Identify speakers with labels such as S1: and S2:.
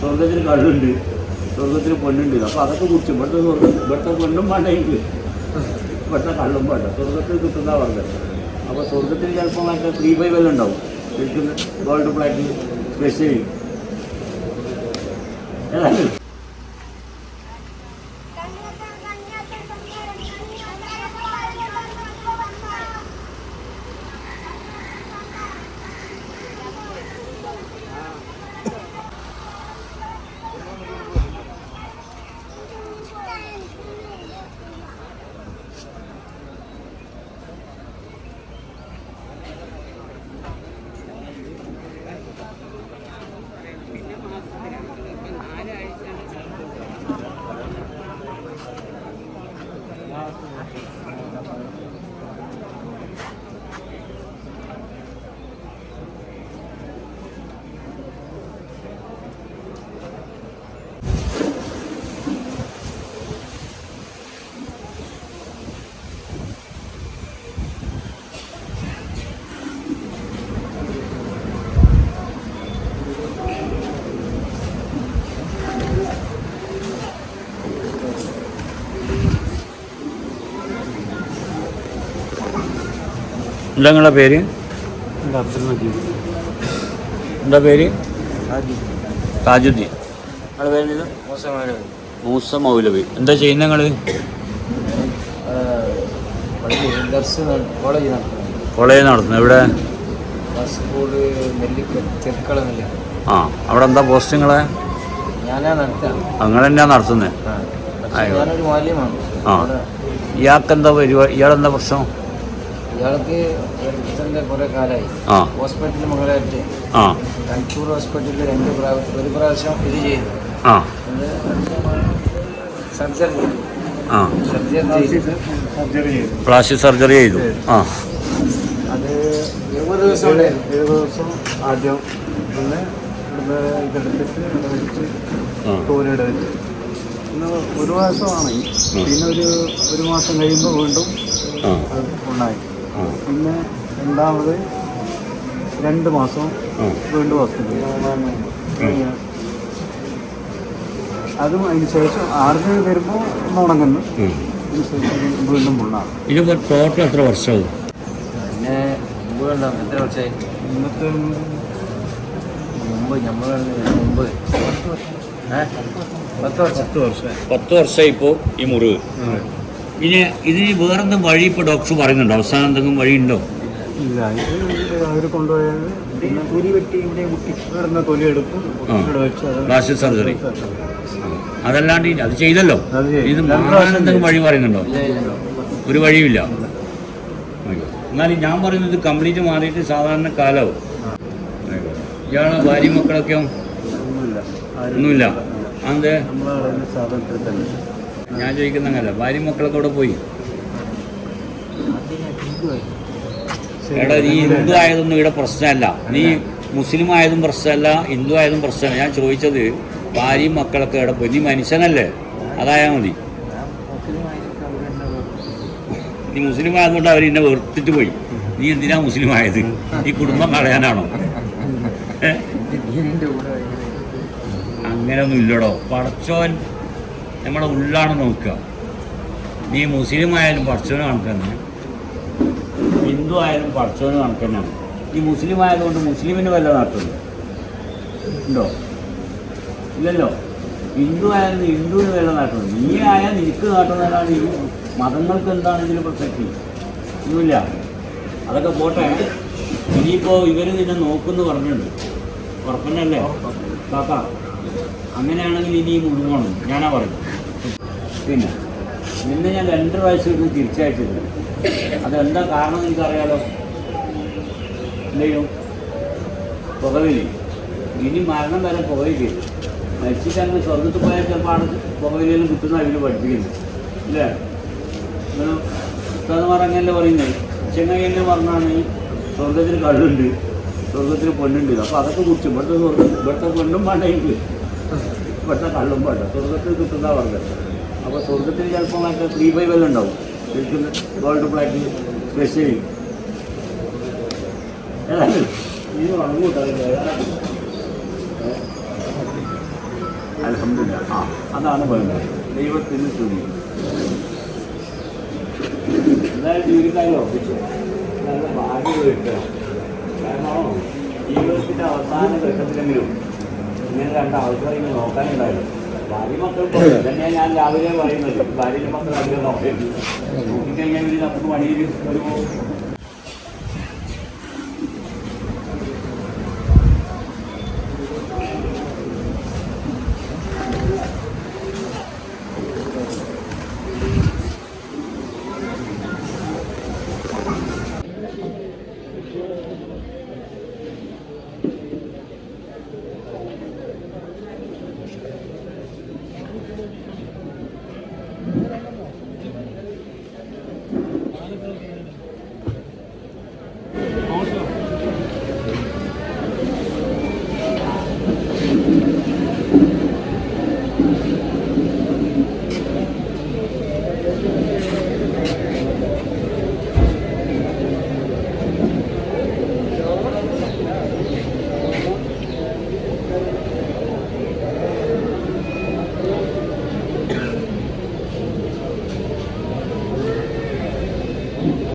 S1: സ്വർഗത്തിൽ കള്ളുണ്ട്. സ്വർഗത്തിന് പെണ്ണുണ്ട് അപ്പോൾ അതൊക്കെ കുടിച്ചു ഇവിടുത്തെ സ്വർഗം ഇവിടുത്തെ പെണ്ണും വേണ്ട എനിക്ക്. ഇവിടുത്തെ കള്ളും വേണ്ട. സ്വർഗത്തിൽ കിട്ടുന്ന പറഞ്ഞത് അപ്പോൾ സ്വർഗത്തിൽ ചിലപ്പോൾ മറ്റേ ത്രീ ബൈ വെൽ ഉണ്ടാവും. ഗോൾഡ് പ്ലാറ്റിൽ സ്പെഷ്യൽ ഏതായാലും എന്താ നിങ്ങളുടെ പേര്?
S2: അബ്ദുൽ മജീദ്.
S1: എന്താ പേര്? താജുദ്ദീൻ നിങ്ങളുടെ പേര്
S2: മൗലവി.
S1: മൂസ മൗലവി. എന്താ ചെയ്യുന്ന നിങ്ങൾ
S2: ദർസ് കോളേജ്
S1: നടത്തുന്നു. എവിടെ? ആ അവിടെ എന്താ പോസ്റ്റ് നിങ്ങളെ? അങ്ങനെ തന്നെയാണ് നടത്തുന്നത് ആ. ഇയാൾക്ക് എന്താ പരിപാടി ഇയാളെന്താ പ്രശ്നം?
S2: ഇയാൾക്ക് എടുത്തതിന്റെ കുറേ കാലമായി ഹോസ്പിറ്റലിൽ മകളായിട്ട്
S1: ആ.
S2: കൺപൂർ ഹോസ്പിറ്റലിൽ രണ്ട് പ്രാവശ്യം ഒരു പ്രാവശ്യം ഇത് ചെയ്തു
S1: ആ.
S2: സർജറി ചെയ്തു.
S1: ആ.
S2: സർജറി ചെയ്തു.
S3: സർജറി
S1: പ്ലാസ്റ്റിക് സർജറി ചെയ്തു. ആ.
S2: അത് എഴുപത് ദിവസം
S3: എഴുപത്. ദിവസം ആദ്യം പിന്നെ ഇതെടുത്തിട്ട് ഇവിടെ വെച്ച്
S1: ആ.
S3: തോലിയുടെ വെച്ച് ഒരു മാസമാണ്. പിന്നെ ഒരു ഒരു മാസം കഴിയുമ്പോൾ വീണ്ടും ഉണ്ടായി പിന്നെ രണ്ടാമത് രണ്ട് മാസം
S1: രണ്ട്
S3: വീണ്ടും ഹോസ്പിറ്റലിൽ. അതും അതിന് ശേഷം ആറിന് വരുമ്പോൾ ഉണങ്ങുന്നു. വീണ്ടും പുണ്ണാണ്
S1: ഇത് ടോട്ടൽ എത്ര വർഷമാവും
S2: പിന്നെ എത്ര വർഷമായി
S3: ഇന്നത്തെ
S2: മുമ്പ് നമ്മൾ മുമ്പ്? പത്ത് വർഷം.
S3: പത്ത് വർഷം.
S1: പത്ത് വർഷമായി ഇപ്പോൾ ഈ മുറിവ്. പിന്നെ ഇതിന് വേറെന്തും വഴി ഇപ്പോൾ ഡോക്ടർ പറയുന്നുണ്ടോ? അവസാനം എന്തെങ്കിലും വഴിയുണ്ടോ?
S3: ഇല്ല ഇത് അവർ കൊണ്ടുപോയത് തൊലി വെട്ടി ഇവിടെ മുട്ടി ഇവിടുന്ന് തൊലി എടുക്കും
S1: പ്ലാസ്റ്റിക് സർജറി അതല്ലാണ്ട് ഇനി അത് ചെയ്തല്ലോ ഇത് മാറാൻ എന്തെങ്കിലും വഴി പറയുന്നുണ്ടോ? ഒരു വഴിയുമില്ല. എന്നാലും ഞാൻ പറയുന്നത് കംപ്ലീറ്റ് മാറിയിട്ട് സാധാരണ കാലവും ഇയാളെ ഭാര്യ മക്കളൊക്കെയോ?
S3: ഒന്നുമില്ല.
S1: അതെ
S3: നമ്മളവിടെ സാധനത്തിൽ തന്നെ.
S1: ഞാൻ ചോദിക്കുന്ന അങ്ങനല്ല ഭാര്യ മക്കളൊക്കെ അവിടെ പോയി. എടാ നീ ഹിന്ദു ആയതൊന്നും ഇവിടെ പ്രശ്നമല്ല. നീ മുസ്ലിം ആയതും പ്രശ്നമല്ല ഹിന്ദു ആയതും പ്രശ്നമല്ല. ഞാൻ ചോദിച്ചത് ഭാര്യയും മക്കളൊക്കെ ഇവിടെ പോയി. നീ മനുഷ്യനല്ലേ? അതായാൽ മതി. നീ മുസ്ലിം ആയതുകൊണ്ട് അവർ എന്നെ വെറുത്തിട്ട് പോയി. നീ എന്തിനാ മുസ്ലിം ആയത്? ഈ കുടുംബം കളയാനാണോ? അങ്ങനെയൊന്നും ഇല്ലടോ. പടച്ചോൻ നമ്മുടെ ഉള്ളാണ് നോക്കുക. നീ മുസ്ലിം ആയാലും പടച്ചോന് കണക്കന്നെ. ഹിന്ദു ആയാലും പടച്ചോന് കണക്കന്നെയാണ് നീ മുസ്ലിം ആയതുകൊണ്ട് മുസ്ലിമിന് വല്ല നാട്ടുണ്ട് ഉണ്ടോ? ഇല്ലല്ലോ. ഹിന്ദു ആയാലും ഹിന്ദുവിന് വല്ല നാട്ടുണ്ട് നീ ആയാൽ നിനക്ക് നാട്ടുന്നതാണ് ഈ മതങ്ങൾക്ക് എന്താണ് ഇതിന് പ്രസക്തി. ഒന്നുമില്ല. അതൊക്കെ പോട്ടെ. ഇനിയിപ്പോൾ ഇവർ നിന്നെ നോക്കുമെന്ന് പറഞ്ഞിട്ടുണ്ട്. ഉറപ്പന്നല്ലേ? കാക്ക അങ്ങനെയാണെങ്കിൽ ഇനി മുഴുവണം ഞാനാ പറയുന്നത്. പിന്നെ നിന്നെ ഞാൻ രണ്ടര പ്രാവശ്യം ഇരുന്ന് തിരിച്ചയച്ചിട്ടുണ്ട് അതെന്താ കാരണം എനിക്കറിയാലോ? എന്തെയും പുകവില്ല ഇനി മരണം വരെ പുകയില്ല മരിച്ചിട്ട് അങ്ങ് സ്വർഗത്ത് പോയാൽ ചിലപ്പോൾ ആണ് പുകവിലും കിട്ടുന്ന അതിൽ പഠിപ്പിക്കുന്നത് ഇല്ലേ ഉസ്താദ് അങ്ങനല്ലേ പറയുന്നത്? ചെങ്ങയിൽ പറഞ്ഞാണ് സ്വർഗത്തിന് കള്ളുണ്ട്. സ്വർഗത്തിൽ പെണ്ണുണ്ട് അപ്പോൾ അതൊക്കെ കുറിച്ച് ഇവിടുത്തെ സ്വർഗം ഇവിടുത്തെ പെണ്ണും എനിക്ക് ഇവിടുത്തെ കള്ളും വേണ്ട സ്വർഗത്തിൽ കിട്ടുന്ന പറഞ്ഞത് അപ്പോൾ സ്വർഗത്തിൽ ചിലപ്പോൾ മറ്റേ ത്രീ ബൈ വെൽ ഉണ്ടാവും ഗോൾഡ് പ്ലാറ്റ് സ്പെഷ്യൽ ഇത് അലഹമില്ല ആ അതാണ് വേണ്ടത് ദൈവത്തിന് സ്തുതി. എന്തായാലും ഉറപ്പിച്ചു? നല്ല ഭാഗ്യം കിട്ടുക. കാരണം ജീവിതത്തിന്റെ അവസാന ഘട്ടത്തിലെങ്കിലും ഇങ്ങനെ രണ്ട് ആൾക്കാരെ നോക്കാനുണ്ടായിരുന്നു. ഭാര്യ മക്കൾ തന്നെയാണ് ഞാൻ രാവിലെ പറയുന്നത്. ഭാര്യയുടെ മക്കൾ അധികം നോക്കിയത് നോക്കിക്കഴിഞ്ഞാൽ നമുക്ക് പണിയിൽ ഒരു